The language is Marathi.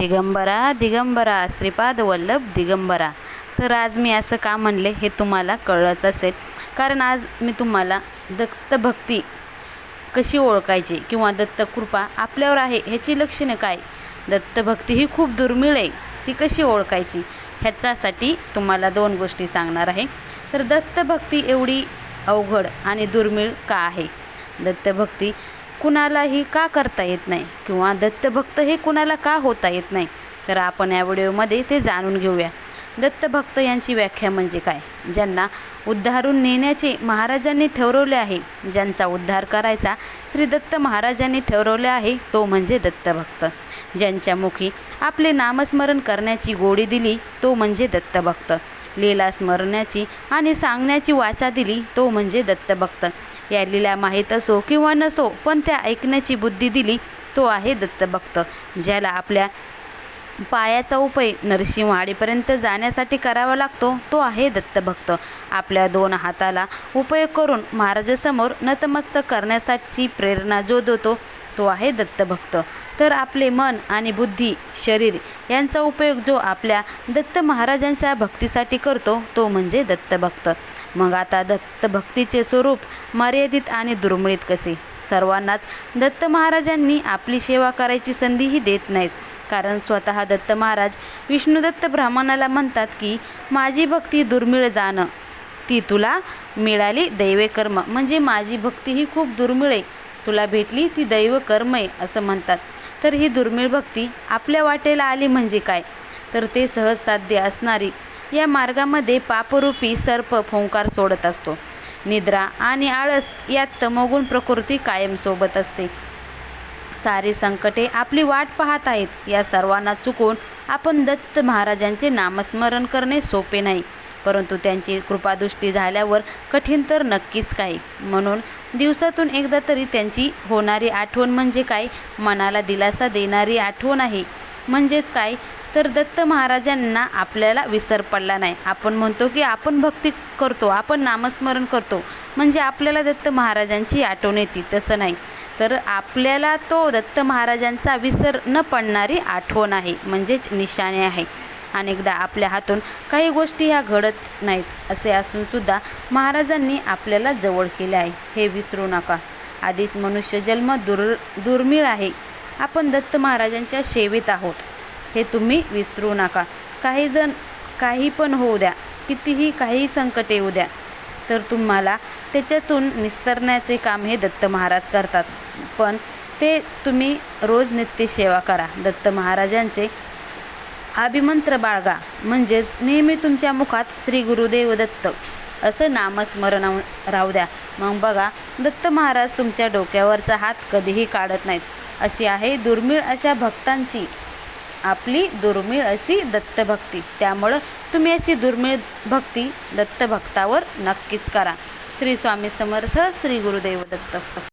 दिगंबरा दिगंबरा श्रीपाद वल्लभ दिगंबरा. तर आज मी असं का म्हणले हे तुम्हाला कळत असेल. कारण आज मी तुम्हाला दत्तभक्ती कशी ओळखायची किंवा दत्तकृपा आपल्यावर आहे ह्याची लक्षणे काय? दत्तभक्ती ही खूप दुर्मिळ आहे. ती कशी ओळखायची? ह्याच्यासाठी तुम्हाला दोन गोष्टी सांगणार आहे. तर दत्तभक्ती एवढी अवघड आणि दुर्मिळ का आहे? दत्तभक्ती कुणालाही का करता येत नाही किंवा दत्तभक्त हे कुणाला का होता येत नाही? तर आपण या व्हिडिओमध्ये ते जाणून घेऊया. दत्तभक्त यांची व्याख्या म्हणजे काय? ज्यांना उद्धारून नेण्याचे महाराजांनी ठरवले आहे ज्यांचा उद्धार करायचा श्री दत्त महाराजांनी ठरवले आहे तो म्हणजे दत्तभक्त. ज्यांच्या मुखी आपले नामस्मरण करण्याची गोडी दिली तो म्हणजे दत्तभक्त. लीला स्मरण्याची आणि सांगण्याची वाचा दिली तो म्हणजे दत्तभक्त. या लीला माहीत असो किंवा नसो पण त्या ऐकण्याची बुद्धी दिली तो आहे दत्तभक्त ज्याला आपल्या पायाचा उपयोग नरसिंहवाडीपर्यंत जाण्यासाठी करावा लागतो तो आहे दत्तभक्त. आपल्या दोन हाताला उपयोग करून महाराजासमोर नतमस्तक करण्यासाठी प्रेरणा जो देतो तो आहे दत्तभक्त. तर आपले मन आणि बुद्धी शरीर यांचा उपयोग जो आपल्या दत्त महाराजांच्या भक्तीसाठी करतो तो म्हणजे दत्तभक्त. मग आता दत्तभक्तीचे स्वरूप मर्यादित आणि दुर्मिळित कसे? सर्वांनाच दत्त महाराजांनी आपली सेवा करायची संधीही देत नाहीत. कारण स्वतः दत्त महाराज विष्णुदत्त ब्राह्मणाला म्हणतात की माझी भक्ती दुर्मिळ जाणं. ती तुला मिळाली दैवे कर्म. म्हणजे माझी भक्ती ही खूप दुर्मिळ आहे. तुला भेटली ती दैव कर्मय असं म्हणतात. तर ही दुर्मिळ भक्ती आपल्या वाटेला आली म्हणजे काय? तर ते सहज साध्य असणारी या मार्गामध्ये पापरूपी सर्प फोंकार सोडत असतो. निद्रा आणि आळस यात तमोगुण प्रकृती कायम सोबत असते. सारी संकटे आपली वाट पाहत आहेत. या सर्वांना चुकून आपण दत्त महाराजांचे नामस्मरण करणे सोपे नाही. परंतु त्यांची कृपादृष्टी झाल्यावर कठीण तर नक्कीच काही. म्हणून दिवसातून एकदा तरी त्यांची होणारी आठवण म्हणजे काय? मनाला दिलासा देणारी आठवण आहे. म्हणजेच काय? तर दत्त महाराजांना आपल्याला विसर पडला नाही. आपण म्हणतो की आपण भक्ती करतो आपण नामस्मरण करतो. म्हणजे आपल्याला दत्त महाराजांची आठवण येते तसं नाही. तर आपल्याला तो दत्त महाराजांचा विसर न पडणारी आठवण आहे. म्हणजेच निशाणे आहे. अनेकदा आपल्या हातून काही गोष्टी ह्या घडत नाहीत असे असूनसुद्धा महाराजांनी आपल्याला जवळ केले आहे. हे विसरू नका. आधीच मनुष्य जन्म दुर् दुर्मिळ आहे. आपण दत्त महाराजांच्या सेवेत आहोत. हे तुम्ही विसरू नका. काही जण काही पण होऊ द्या. कितीही काही संकट येऊ द्या. तर तुम्हाला त्याच्यातून निस्तरण्याचे काम हे दत्त महाराज करतात. पण ते तुम्ही रोज नित्य सेवा करा. दत्त महाराजांचे अभिमंत्र बाळगा म्हणजेच नेहमी तुमच्या मुखात श्री गुरुदेव दत्त. असं नामस्मरण राहू द्या. मग बघा दत्त महाराज तुमच्या डोक्यावरचा हात कधीही काढत नाहीत. अशी आहे दुर्मिळ अशा भक्तांची आपली दुर्मिळ अशी दत्तभक्ती त्यामुळं तुम्ही अशी दुर्मिळ भक्ती दत्तभक्तावर नक्कीच करा. श्री स्वामी समर्थ श्री गुरुदेव दत्त.